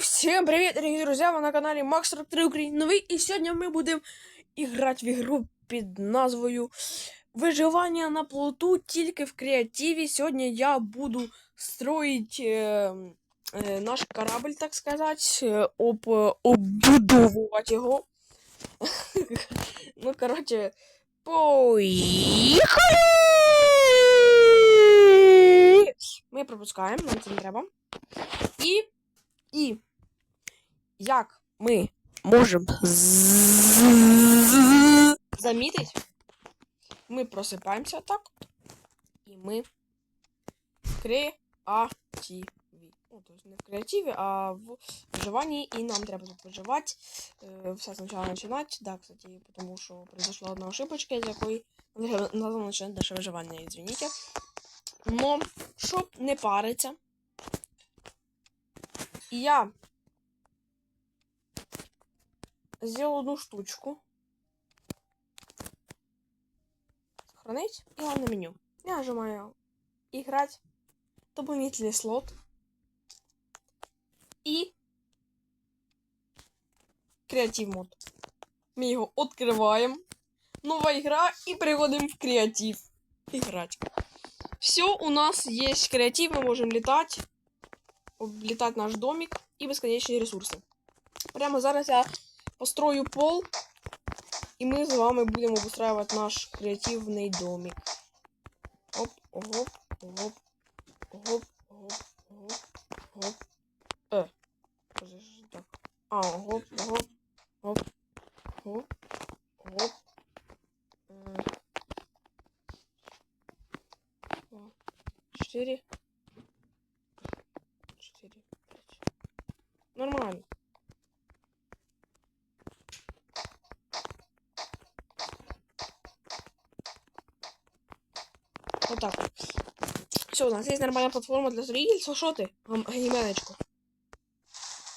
всем привет, дорогие друзья! Вы на канале Max 43 Україновий. І сьогодні ми будемо грати в ігру під назвою Виживання на плоту тільки в креативі. Сьогодні я буду строїть е, е, наш корабль, так сказати, е, об, оббудовувати його. ну, коротше, поїхали! Ми пропускаємо, нам це не треба. І і як ми можемо замітити, ми просипаємося так, і ми в креативі. Ну, тобто не в креативі, а в виживанні, і нам треба тут виживати. Все спочатку починати. Да, кстати, тому що произошла одна ошибочка, з якої надо починати наше виживання, извините. Но, щоб не париться, и я сделал одну штучку. Сохранить и главное меню. Я нажимаю играть, дополнительный слот и креатив мод. Мы его открываем. Новая игра и переходим в креатив. Играть. Все, у нас есть креатив, мы можем летать облітати наш домик і безконечні ресурси. Прямо зараз я построю пол, і ми з вами будемо обустраювати наш креативний домик. Оп, оп, оп, оп, оп, оп, оп. Е. Так. А, оп, оп, оп, оп, оп. Е. Чотири. 4, 5. Нормально. Все, у нас есть нормальная платформа для строительства. Что ты, гименочку?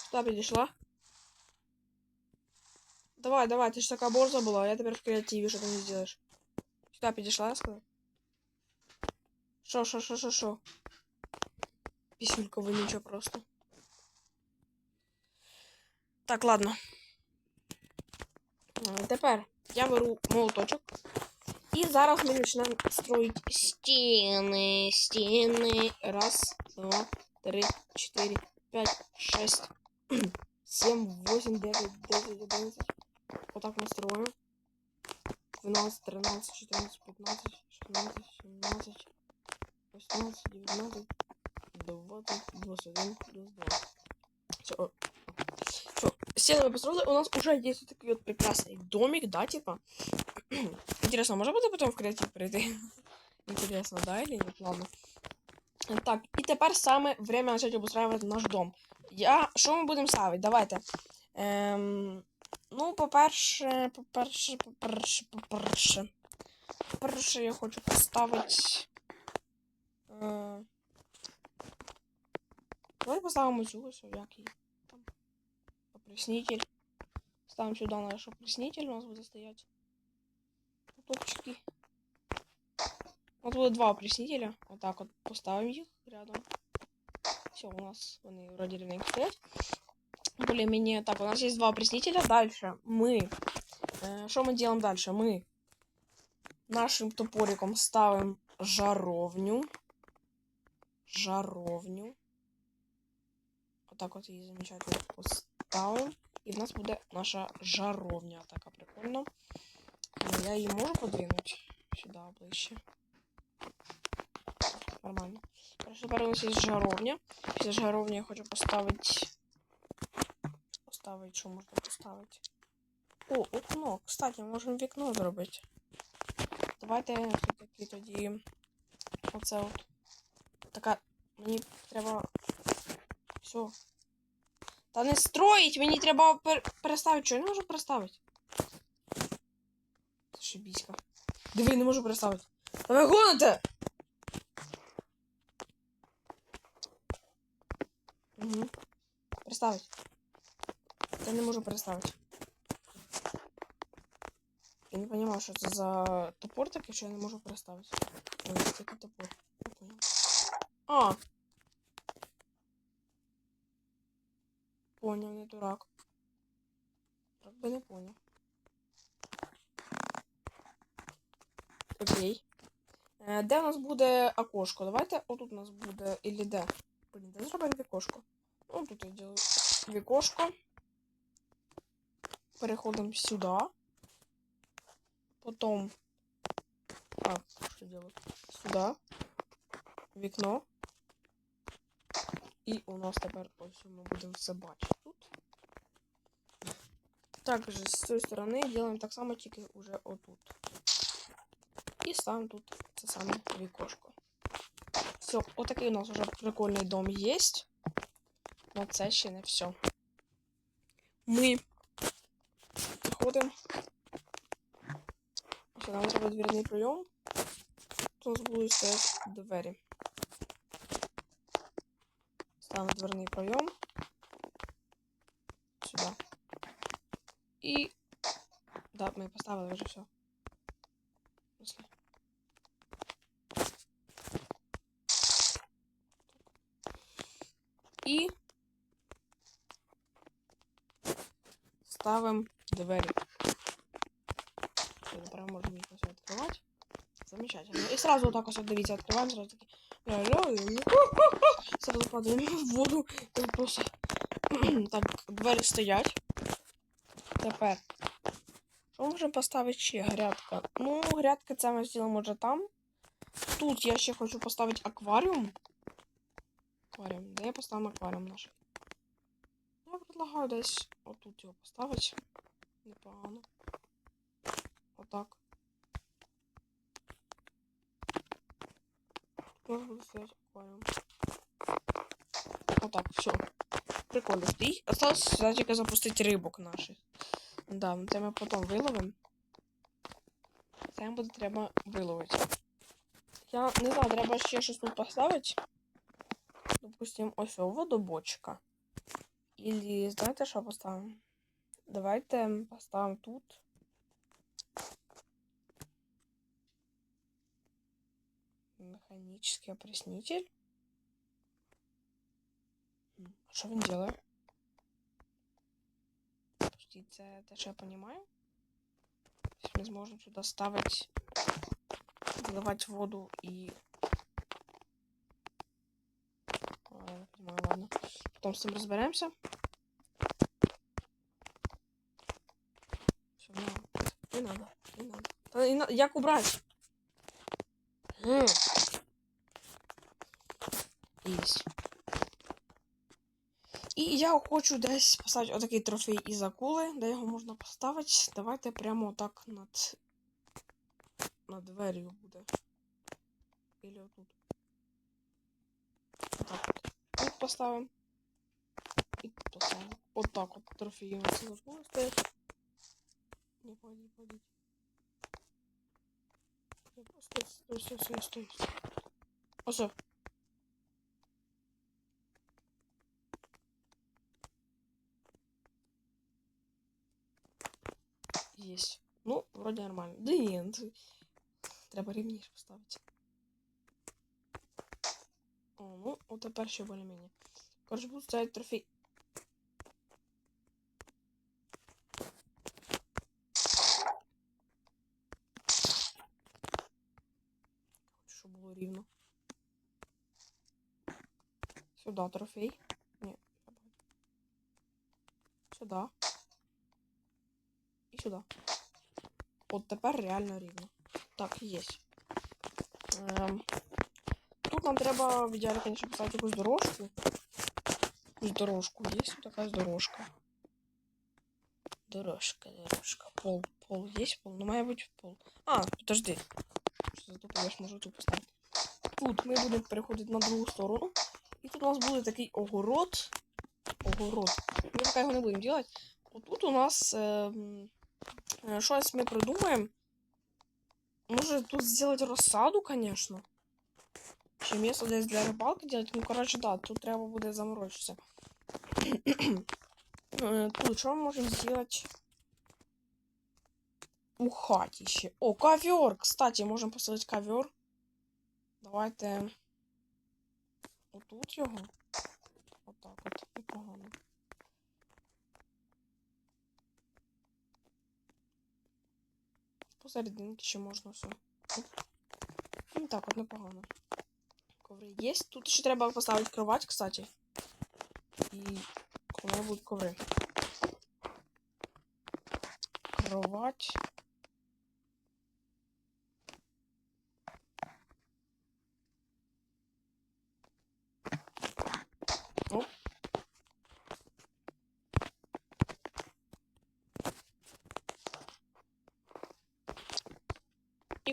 Сюда пришла. Давай, давай, ты же такая борза была, я теперь в креативе, что ты не сделаешь. Сюда пришла, я сказал. Шо, шо, шо, шо, шо. Пісюлька вонюча просто. Так, ладно. А, Тепер я беру молоточок. І зараз ми почнемо строїти стіни. Стіни. Раз, два, три, чотири, п'ять, шесть, сім, восемь, дев'ять, десять, одинадцять. Отак ми строїмо. 12, 13, 14, 15, 16, 17, 18, 19, 20, 21, 22. Все. Все. Стены мы построили. У нас уже есть вот такой вот прекрасный домик, да, типа. Интересно, можно буде потом в креатив прийти? Интересно, да, или нет? Ладно. Так, і тепер саме время начать обустраивать наш дом. Я... Що ми будемо ставити? Давайте. Ем... Ну, по-перше, по-перше, по-перше, по-перше. По-перше, я хочу поставити. Е... Давай поставимо цю ось, як її там. Опреснитель. Ставим сюда наш опреснитель, у нас буде стоять. Топчики. Вот будет два опреснителя. Вот так вот поставим их рядом. Все, у нас они вроде ровненько стоять. Более-менее. Так, у нас есть два опреснителя. Дальше мы... э, Что мы делаем дальше? Мы нашим топориком ставим жаровню. Жаровню. Отак от її замечательно поставимо. І в нас буде наша жаровня. Така прикольна. Я її можу подвинути сюди ближче. Нормально. Хорошо, тепер у нас є жаровня. Після жаровні я хочу поставити. Поставити, що можна поставити? О, окно. Кстати, можемо вікно зробити. Давайте все-таки тоді. Оце от. Така. Мені треба. Все. Та не строїть, мені треба пер... переставити. Чого я не можу переставити? Диви, не можу переставити. Та ви гоните! Угу. Переставить. Я не можу переставити. Я не понимаю, що це за топор такий, що я не можу переставити. Ой, такий топор. А! Де у нас буде окошко? Давайте отут у нас буде. Ілі де? Блін, де зробимо вікошко? Ну, тут я ділю вікошко. Переходимо сюди. Потом. А, що делать? Сюди. Вікно. І у нас тепер ось ми будемо все бачити тут. Також з цієї сторони робимо так само, тільки уже отут. І ставимо тут це саме вікошко. Все, отакий у нас вже прикольний дом є. Но це ще не все. Ми заходимо. Ось нам треба двірний прийом. Тут у нас будуть стояти двері. Ставимо дверний пройом. Сюди. І. Да, ми поставили вже все. Пішли. І ставимо двері. Тепер можемо їх ось відкривати. Замечательно. І сразу вот так ось, дивіться, відкриваємо, сразу такі. Сразу падаємо в воду. Це просто. так, двері стоять. Тепер. Що можемо поставити ще? Грядка. Ну, грядка це ми зробимо вже там. Тут я ще хочу поставити акваріум. Акваріум. Де я поставимо акваріум наш? Я предлагаю десь отут його поставити. Непогано. Отак. Тоже буду стоять аквариум. Вот так, все. Прикольно стоїть. Осталось тільки запустити рибок наших. Да, це ми потім виловимо. Це буде треба виловити. Я не знаю, треба ще щось тут поставити. Допустим, ось водобочка. Ілі, знаєте, що поставимо? Давайте поставимо тут. Механический опреснитель. М, А що він делает? Подожди, це те, що я понимаю? Тобто ми зможемо сюди ставити, заливати воду і... А, я не понимаю, ладно. Потом з цим розберемося. Все, не надо. Не надо. Не надо. Та не на- Як убрати? М. Єсть. І я хочу десь поставити отакий трофей із акули, де його можна поставити. Давайте прямо отак над. над дверью буде. Или отут. Отак от. Тут поставимо. І тут поставимо. Отак от трофеї у нас із акули стоять. Не пойди, пойди. Стой, стой, стой, стой, стой. Ось. о. Есть. Ну, вроде нормально. Да нет. Треба рівніше поставити. О, ну, от тепер ще більш-менш. Коротше, буду ставити трофей. Сюди трофей. Ні, Сюди. І сюди. От тепер реально рівно. Так, є. Ем, тут нам треба в ідеалі, конечно, поставити якусь дорожку. Якусь дорожку. Є тут якась дорожка. Дорожка, дорожка. Пол. Пол є пол? Ну, має бути пол. А, подожди. Що за тупо, я ж можу тут поставити. Тут ми будемо переходити на другу сторону. І тут у нас буде такий огород. Огород. Ми поки його не будемо робити. Отут у нас ем, е, щось ми придумаємо. Може тут зробити розсаду, конечно. Ще місце десь для рибалки делать. Ну, коротше, да, тут треба буде заморочитися. Е, Тут що ми можемо зробити? У хаті ще. О, ковер! Кстати, можемо поставити ковер. Давайте тут його. Отак от. І погано. Посерединки ще можна все. Ну так, от непогано. Коври є. Тут ще треба поставити кровать, кстати. І коли будуть коври. Кровать.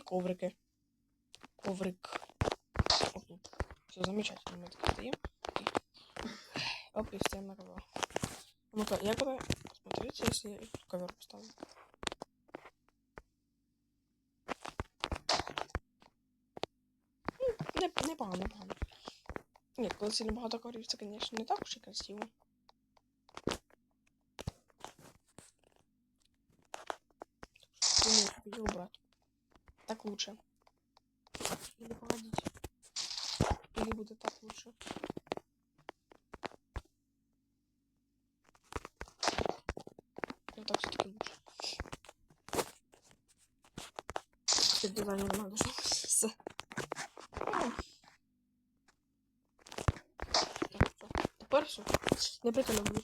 И коврики. Коврик. Вот тут. Все замечательно. Мы так стоим. Оп, и встаем на ковер. Ну-ка, я куда... Смотрите, если я ковер поставлю. Ну, Не, непогано, непогано. Ні, коли сильно багато коврів, це, звісно, не так уж і красиво. Так лучше. Или погодите. Или будет так лучше. Вот так все-таки лучше. Теперь дизайнер надо же. Тепер все. Не прикольно буде.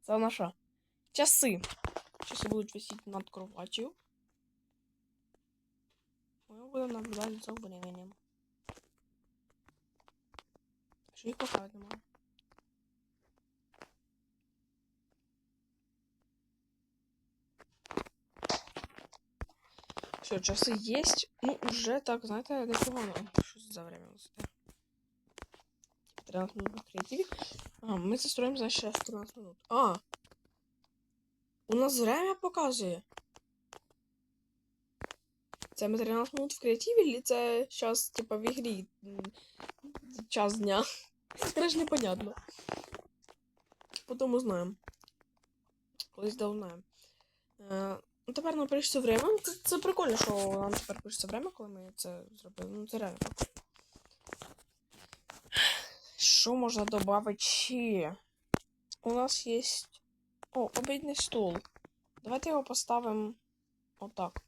Це наша. Часи. Часи будуть висіти над кроватью буду наблюдати за временем. Ще й кота немає. Все, часы есть. Ну, уже так, знаєте, непогано. Що за время у нас? 13 типа, минут на креативе. А, мы застроим, значит, сейчас 13 минут. А! У нас время показывает. Це ми 13 минут в креативі, чи це час, типа, в ігрі час дня? Короче, непонятно. Потім узнаємо. Колись да узнаємо. Е, ну, тепер нам пишеться время. Це, це прикольно, що нам тепер пишеться время, коли ми це зробили. Ну, це реально. Що можна додати? У нас є. О, обідний стол. Давайте його поставимо отак.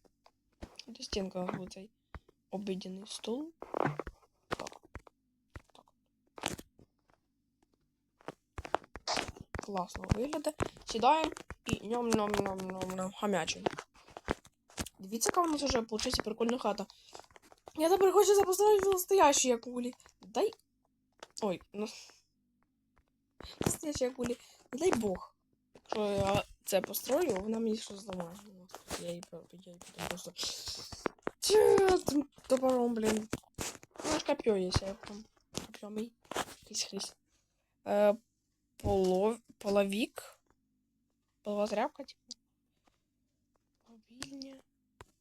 У нас буде цей обідний стол. Так. Так. Класно виглядає. Сідаємо і ням ням ням ням ням хамячимо. Дивіться, яка у нас вже виходить прикольна хата. Я тепер хочу запоставити настоящі акулі. Дай. Ой, ну. Настоящі акулі. Дай Бог. Якщо я це построю, вона мені щось зламає. Ну, Я її, по- я її потім просто. Тя, тим Топором, блін. Ну, аж копье є, я там. Копье мій. Хрись, хрись. Е, полов... Половик. Полова тряпка, типу. Мобільня.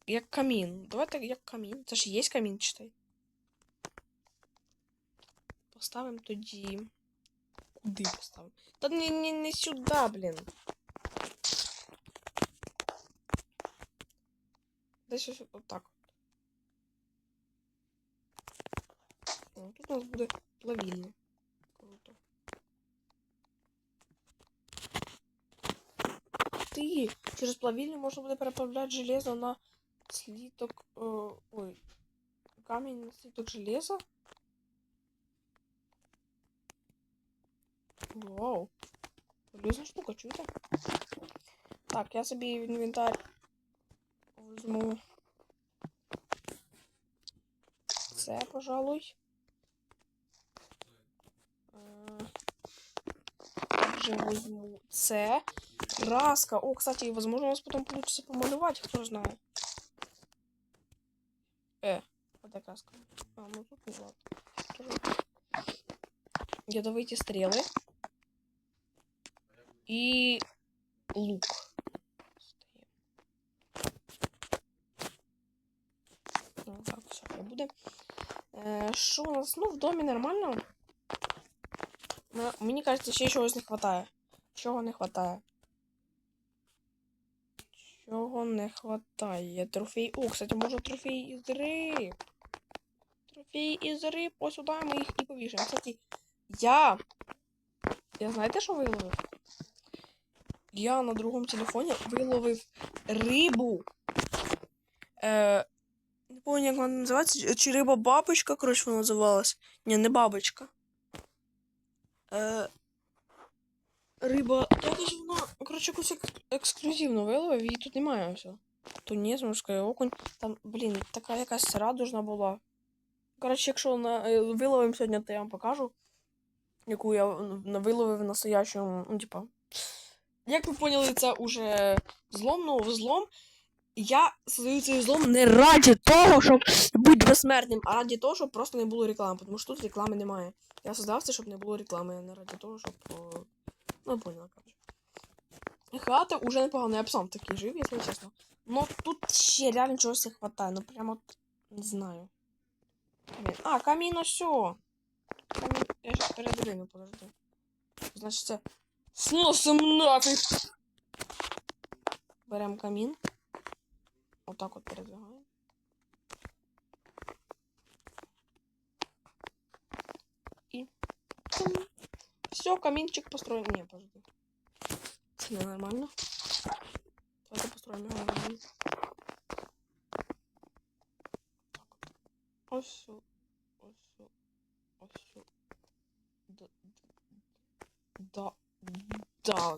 Як камін. Давайте як камін. Це ж є камін, читай. Поставимо тоді. Куди поставимо? Та не, не, не сюди, блін. Десь ось отак. О, тут у нас буде плавільня. Круто. Ти! Через плавільню можна буде переплавляти железо на сліток. Е, ой. Камінь на сліток железа. Вау. Полезна штука, чуєте? Так, я собі в інвентар візьму. Це, пожалуй. Е, Также возьму це. Краска. О, кстати, возможно, у нас потом получится помалевать, кто знает. Э, а де краска? А, ну тут не ладно. Тоже. Ядовиті стріли. І лук. Так, все, хай буде. Е, Що у нас? Ну, в домі нормально. Мені кажется, ще чогось не хватає. Чого не хватає? Чого не хватає? Трофей. О, кстати, може трофей із риб. Трофей із риб. Ось сюди ми їх і повішаємо. Кстати, я. Я знаєте, що виловив? Я на другому телефоні виловив рибу Е, не пам'ятаю, як вона називається. Чи риба бабочка, коротше, вона називалась. Ні, не бабочка. Е, риба. Та якось вона, коротше, якусь ек- ексклюзивну виловив, її тут немає все. Тунець, морський окунь. Там, блін, така якась радужна була. Коротше, якщо на, е, виловим сьогодні, то я вам покажу. Яку я виловив настоящому, ну, типа. Як ви поняли, це уже злом, ну, взлом. Я создаю цей взлом не раді того, щоб бути безсмертним, а раді того, щоб просто не було реклами, тому що тут реклами немає. Я создав це, щоб не було реклами, а не раді того, щоб. Ну, поняла, коротше. Хата уже непогано, я б сам такий жив, якщо чесно. Ну тут ще реально чогось не хватає, ну прямо не знаю. А, камін все. Камін. Я щас передивлю, подожди. Значить, це сносом нафіг. Беремо камін. Отак от передвигаємо. І. Все, камінчик построїмо. Ні, подожди. Це ненормально. Давайте построїмо його нормально. Так. Сю, Ось. сю, Ось. Да. Да. Да.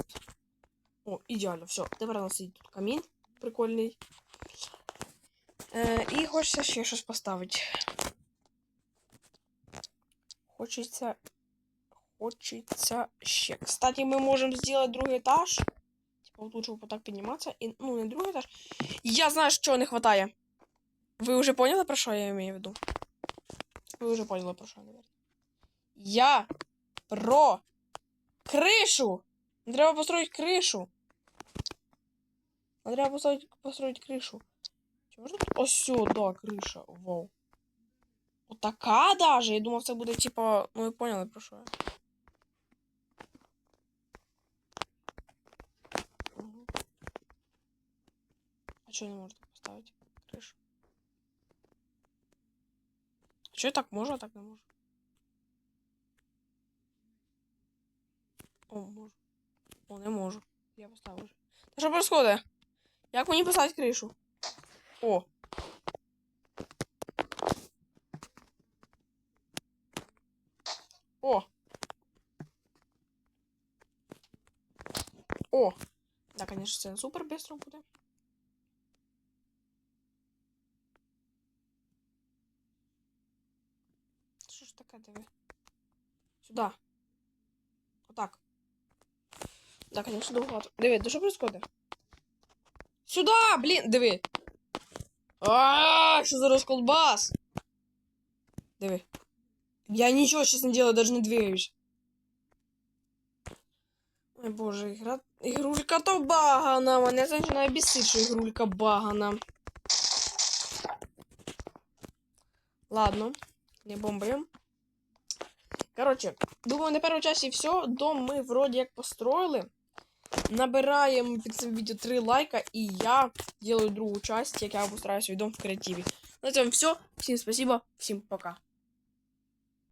О, ідеально, все. Тепер у нас є тут камін прикольний. Е, і хочеться ще щось поставити. Хочеться. Хочеться ще. Кстати, ми можемо зробити другий етаж. Типа, тут щоб так підніматися. І, ну, не другий етаж. Я знаю, що не вистачає. Ви вже поняли, про що я маю в виду? Ви вже поняли, про що я говорю. Я про кришу! Треба построить. А Треба построить, построить кришу. Чи можна тут? Ось да, криша. Вау. Отака даже. Я думав, це буде типа. Ну ви поняли про що я. А чого не можна поставити кришу? А чого так можу, а так не можу? О, можу. О, не можу. Я поставив вже. Що происходит? Як мені поставити кришу? О. О. О. Да, конечно, це супер быстро буде. Що ж таке, диви? Сюда. Отак. Да, конечно, довго. Диви, да що происходит? Сюда, блін, диви. А, що за розколбас? Диви. Я ничего сейчас не делаю, даже не двигаюсь. Ой, боже, ігра... ігрулька то багана. Мене починає бісити, що ігрулька багана. Ладно, не бомбаємо. Короче, думаю, на першій часі все. Дом ми вроді як построїли. Набираємо під цим відео 3 лайка, і я делаю другу часть, як я обустраю відом в креативі. На цьому все. Всім спасибо, всім пока.